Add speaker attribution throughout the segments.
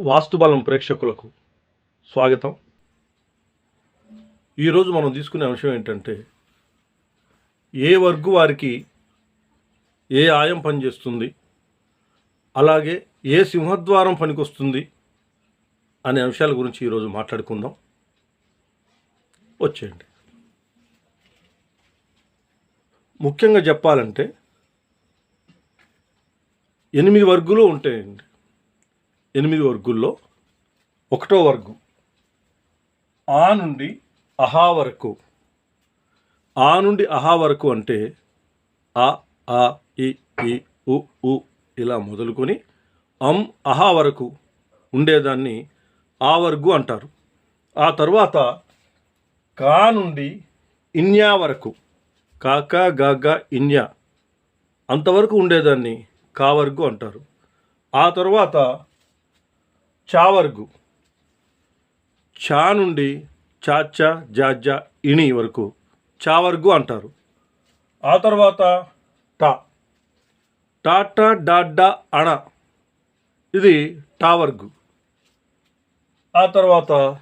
Speaker 1: వాస్తుబలం ప్రేక్షకులకు స్వాగతం. ఈరోజు మనం తీసుకునే అంశం ఏంటంటే ఏ వర్గు వారికి ఏ ఆయం పనిచేస్తుంది అలాగే ఏ సింహద్వారం పనికొస్తుంది అనే అంశాల గురించి ఈరోజు మాట్లాడుకుందాం. వచ్చేయండి. ముఖ్యంగా చెప్పాలంటే ఎనిమిది వర్గులు ఉంటాయండి. ఎనిమిది వర్గుల్లో ఒకటో వర్గం. ఆ నుండి అహా వరకు. ఆ నుండి అహా వరకు అంటే ఆ ఆ ఇ ఈ ఉ ఉ ఇలా మొదలుకొని అం అహా వరకు ఉండేదాన్ని ఆ వర్గు అంటారు. ఆ తర్వాత కా నుండి ఇన్యా వరకు. కాక గాగ ఇన్యా అంతవరకు ఉండేదాన్ని కావర్గు అంటారు. ఆ తర్వాత చావర్గు. చా నుండి చాచా జాజా ఇణి వరకు చావర్గు అంటారు. ఆ తర్వాత టా. టాటా డాడ్డా అణ. ఇది టావర్గు. ఆ తర్వాత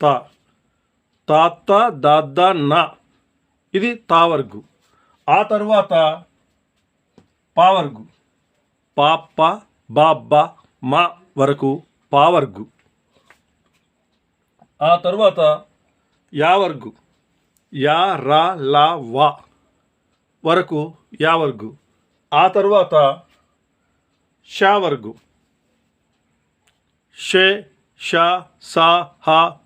Speaker 1: తా. తాత దాదా నా. ఇది తావర్గు. ఆ తర్వాత పావర్గు. పాప బాబ్బా మా వరకు పావర్గు. ఆ తర్వాత యావర్గు. యా రా లా వా వరకు యావర్గు. ఆ తర్వాత షావర్గు. షే షా సా హా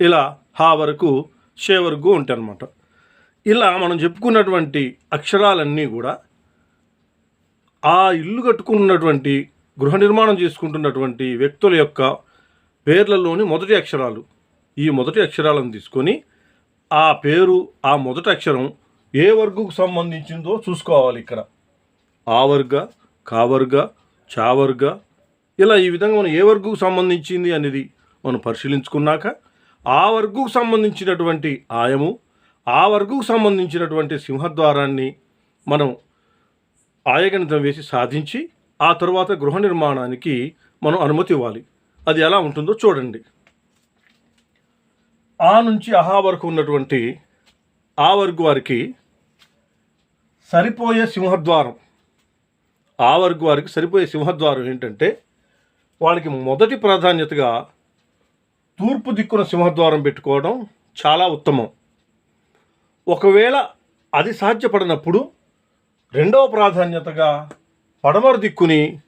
Speaker 1: ఇలా హా వరకు షే వరకు ఉంటాయన్నమాట ఇలా మనం చెప్పుకున్నటువంటి అక్షరాలన్నీ కూడా ఆ ఇల్లు కట్టుకున్నటువంటి గృహ నిర్మాణం చేసుకుంటున్నటువంటి వ్యక్తుల యొక్క పేర్లలోని మొదటి అక్షరాలు ఈ మొదటి అక్షరాలను తీసుకొని ఆ పేరు ఆ మొదటి అక్షరం ఏ వర్గుకు సంబంధించిందో చూసుకోవాలి ఇక్కడ. ఆ వర్గ కావర్గ చావర్గ ఇలా ఈ విధంగా మనం ఏ వర్గుకు సంబంధించింది అనేది మనం పరిశీలించుకున్నాక ఆ వర్గుకు సంబంధించినటువంటి ఆయము ఆ వర్గుకు సంబంధించినటువంటి సింహద్వారాన్ని మనం ఆయగణితం వేసి సాధించి ఆ తరువాత గృహ నిర్మాణానికి మనం అనుమతి ఇవ్వాలి. అది ఎలా ఉంటుందో చూడండి. ఆ నుంచి అహా వరకు ఉన్నటువంటి ఆ వర్గు వారికి సరిపోయే సింహద్వారం. ఆ వర్గు వారికి సరిపోయే సింహద్వారం ఏంటంటే వాళ్ళకి మొదటి ప్రాధాన్యతగా తూర్పు దిక్కున సింహద్వారం పెట్టుకోవడం చాలా ఉత్తమం. ఒకవేళ అది సాధ్యపడినప్పుడు రెండవ ప్రాధాన్యతగా పడమర దిక్కుని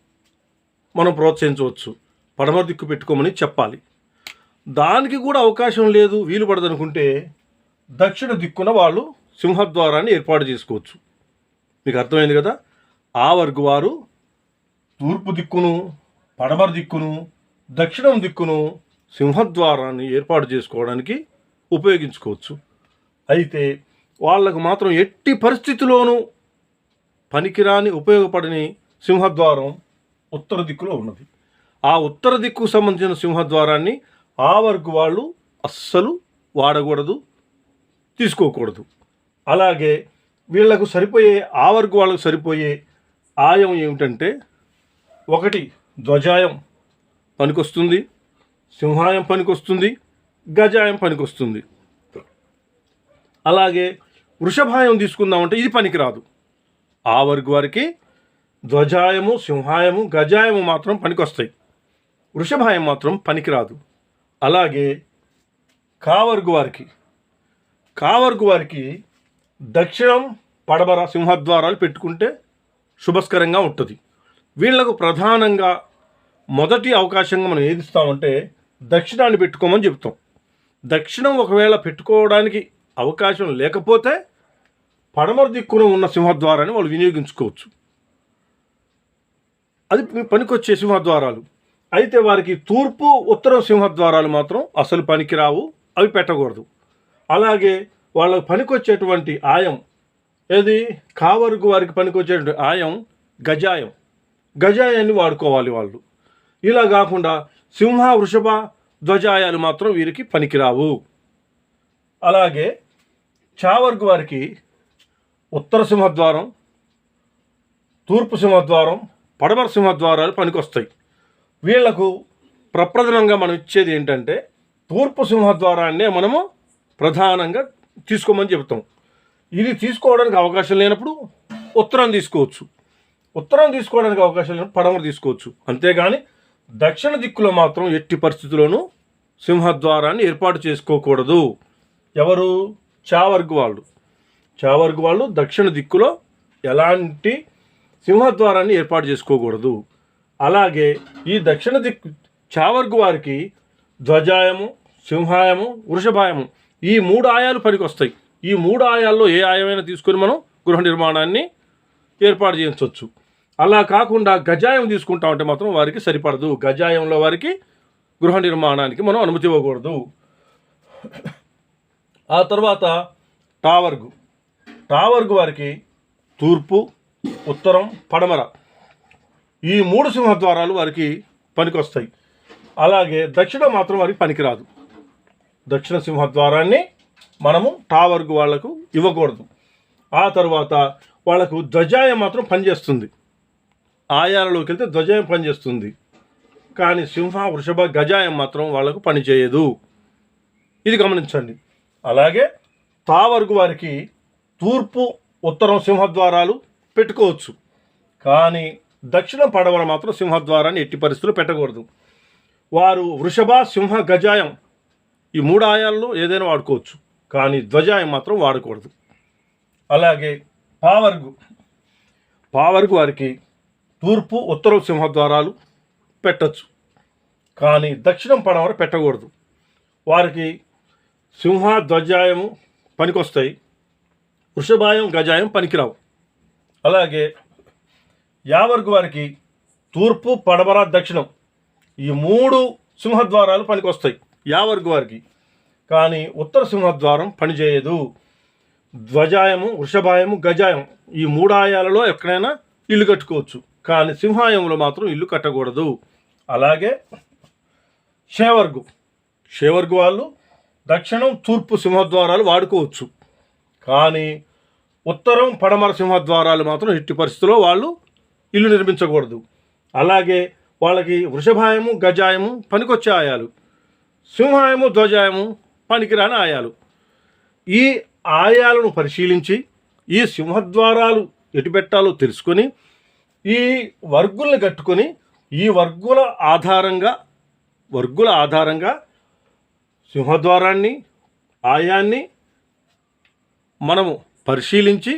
Speaker 1: మనం ప్రోత్సహించవచ్చు. పడమర దిక్కు పెట్టుకోమని చెప్పాలి. దానికి కూడా అవకాశం లేదు వీలు పడదనుకుంటే దక్షిణ దిక్కున వాళ్ళు సింహద్వారాన్ని ఏర్పాటు చేసుకోవచ్చు. మీకు అర్థమైంది కదా? ఆ వర్గు వారు తూర్పు దిక్కును పడమర దిక్కును దక్షిణం దిక్కును సింహద్వారాన్ని ఏర్పాటు చేసుకోవడానికి ఉపయోగించుకోవచ్చు. అయితే వాళ్ళకు మాత్రం ఎట్టి పరిస్థితిలోనూ పనికిరాని ఉపయోగపడని సింహద్వారం ఉత్తర దిక్కులో ఉన్నది. ఆ ఉత్తర దిక్కు సంబంధించిన సింహద్వారాన్ని ఆ వర్గు వాళ్ళు అస్సలు వాడకూడదు తీసుకోకూడదు. అలాగే వీళ్ళకు సరిపోయే ఆ వర్గు వాళ్ళకు సరిపోయే ఆయం ఏమిటంటే ఒకటి ధ్వజాయం పనికొస్తుంది సింహాయం పనికొస్తుంది గజాయం పనికొస్తుంది. అలాగే వృషభాయం తీసుకుందామంటే ఇది పనికిరాదు. ఆ వర్గు వారికి ధ్వజాయము సింహాయము గజాయము మాత్రం పనికొస్తాయి. వృషభాయం మాత్రం పనికిరాదు. అలాగే కావర్గు వారికి కావర్గు వారికి దక్షిణం పడబర సింహద్వారాలు పెట్టుకుంటే శుభస్కరంగా ఉంటుంది. వీళ్ళకు ప్రధానంగా మొదటి అవకాశంగా మనం ఏది ఇస్తామంటే దక్షిణాన్ని పెట్టుకోమని చెప్తాం. దక్షిణం ఒకవేళ పెట్టుకోవడానికి అవకాశం లేకపోతే పడమర దిక్కున ఉన్న సింహద్వారాన్ని వాళ్ళు వినియోగించుకోవచ్చు. అది పనికొచ్చే సింహద్వారాలు. అయితే వారికి తూర్పు ఉత్తరం సింహద్వారాలు మాత్రం అసలు పనికిరావు అవి పెట్టకూడదు. అలాగే వాళ్ళకు పనికొచ్చేటువంటి ఆయం ఏది? కావరకు వారికి పనికొచ్చేటువంటి ఆయం గజాయం. గజాయాన్ని వాడుకోవాలి వాళ్ళు. ఇలా కాకుండా సింహ వృషభ ధ్వజాయాలు మాత్రం వీరికి పనికిరావు. అలాగే చావర్గు వారికి ఉత్తర సింహద్వారం తూర్పు సింహద్వారం పడమర సింహద్వారాలు పనికొస్తాయి. వీళ్ళకు ప్రప్రథమంగా మనం ఇచ్చేది ఏంటంటే తూర్పు సింహద్వారాన్నే మనము ప్రధానంగా తీసుకోమని చెబుతాం. ఇది తీసుకోవడానికి అవకాశం లేనప్పుడు ఉత్తరం తీసుకోవచ్చు. ఉత్తరం తీసుకోవడానికి అవకాశం లేనప్పుడు పడమర తీసుకోవచ్చు. అంతేగాని దక్షిణ దిక్కులో మాత్రం ఎట్టి పరిస్థితుల్లోనూ సింహద్వారాన్ని ఏర్పాటు చేసుకోకూడదు. ఎవరు? చావర్గు వాళ్ళు. చావర్గు వాళ్ళు దక్షిణ దిక్కులో ఎలాంటి సింహద్వారాన్ని ఏర్పాటు చేసుకోకూడదు. అలాగే ఈ దక్షిణ దిక్కు చావర్గు వారికి ధ్వజాయము సింహాయము వృషభాయము ఈ మూడు ఆయాలు పనికొస్తాయి. ఈ మూడు ఆయాల్లో ఏ ఆయమైనా తీసుకొని మనం గృహ నిర్మాణాన్ని ఏర్పాటు చేయించవచ్చు అలా కాకుండా గజాయం తీసుకుంటామంటే మాత్రం వారికి సరిపడదు. గజాయంలో వారికి గృహ నిర్మాణానికి మనం అనుమతి ఇవ్వకూడదు. ఆ తర్వాత టావర్గు. టావర్గు వారికి తూర్పు ఉత్తరం పడమర. ఈ మూడు సింహద్వారాలు వారికి పనికొస్తాయి. అలాగే దక్షిణ మాత్రం వారికి పనికిరాదు. దక్షిణ సింహద్వారాన్ని మనము టావర్గు వాళ్ళకు ఇవ్వకూడదు. ఆ తర్వాత వాళ్ళకు ధ్వజాయం మాత్రం పనిచేస్తుంది. ఆయాలలోకి వెళ్తే ధ్వజాయం పనిచేస్తుంది. కానీ సింహ వృషభ గజాయం మాత్రం వాళ్ళకు పనిచేయదు. ఇది గమనించండి. అలాగే తావర్గు వారికి తూర్పు ఉత్తరం సింహద్వారాలు పెట్టుకోవచ్చు. కానీ దక్షిణం పడవల మాత్రం సింహద్వారాన్ని ఎట్టి పరిస్థితులు పెట్టకూడదు. వారు వృషభ సింహ గజాయం ఈ మూడు ఆయాల్లో ఏదైనా వాడుకోవచ్చు. కానీ ధ్వజాయం మాత్రం వాడకూడదు. అలాగే పావర్గు. పావర్గు వారికి తూర్పు ఉత్తరం సింహద్వారాలు పెట్టచ్చు. కానీ దక్షిణం పడమర పెట్టకూడదు. వారికి సింహ ధ్వజాయము పనికొస్తాయి. వృషభాయం గజాయం పనికిరావు. అలాగే యావర్గు వారికి తూర్పు పడమర దక్షిణం ఈ మూడు సింహద్వారాలు పనికొస్తాయి. యావర్గు వారికి. కానీ ఉత్తర సింహద్వారం పనిచేయదు. ధ్వజాయము వృషభాయము గజాయం ఈ మూడాయాలలో ఎక్కడైనా ఇల్లు కట్టుకోవచ్చు. కానీ సింహాయంలో మాత్రం ఇల్లు కట్టకూడదు. అలాగే షేవర్గు షేవర్గు వాళ్ళు దక్షిణం తూర్పు సింహద్వారాలు వాడుకోవచ్చు. కానీ ఉత్తరం పడమర సింహద్వారాలు మాత్రం ఎట్టి పరిస్థితుల్లో వాళ్ళు ఇల్లు నిర్మించకూడదు. అలాగే వాళ్ళకి వృషభాయము గజాయము పనికొచ్చే ఆయాలు. సింహాయము ధ్వజాయము పనికిరాని ఆయాలు. ఈ ఆయాలను పరిశీలించి ఈ సింహద్వారాలు ఎటు పెట్టాలో తెలుసుకొని ఈ వర్గుల్ని కట్టుకొని ఈ వర్గుల ఆధారంగా వర్గుల ఆధారంగా సింహద్వారాన్ని ఆయాన్ని మనము పరిశీలించి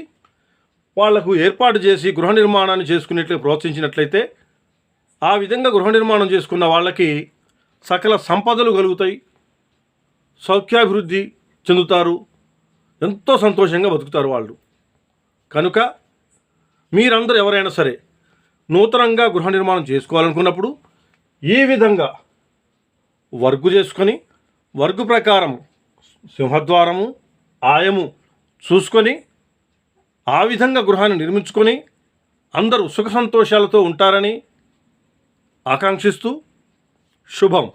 Speaker 1: వాళ్ళకు ఏర్పాటు చేసి గృహ నిర్మాణాన్ని చేసుకునేట్లు ప్రోత్సహించినట్లయితే ఆ విధంగా గృహ నిర్మాణం చేసుకున్న వాళ్ళకి సకల సంపదలు కలుగుతాయి సౌఖ్యాభివృద్ధి చెందుతారు ఎంతో సంతోషంగా బతుకుతారు వాళ్ళు. కనుక మీరందరూ ఎవరైనా సరే నూతనంగా గృహ నిర్మాణం చేసుకోవాలనుకున్నప్పుడు ఈ విధంగా వర్గు చేసుకొని వర్గు ప్రకారం సింహద్వారము ఆయము చూసుకొని ఆ విధంగా గృహాన్ని నిర్మించుకొని అందరూ సుఖ సంతోషాలతో ఉంటారని ఆకాంక్షిస్తూ శుభం.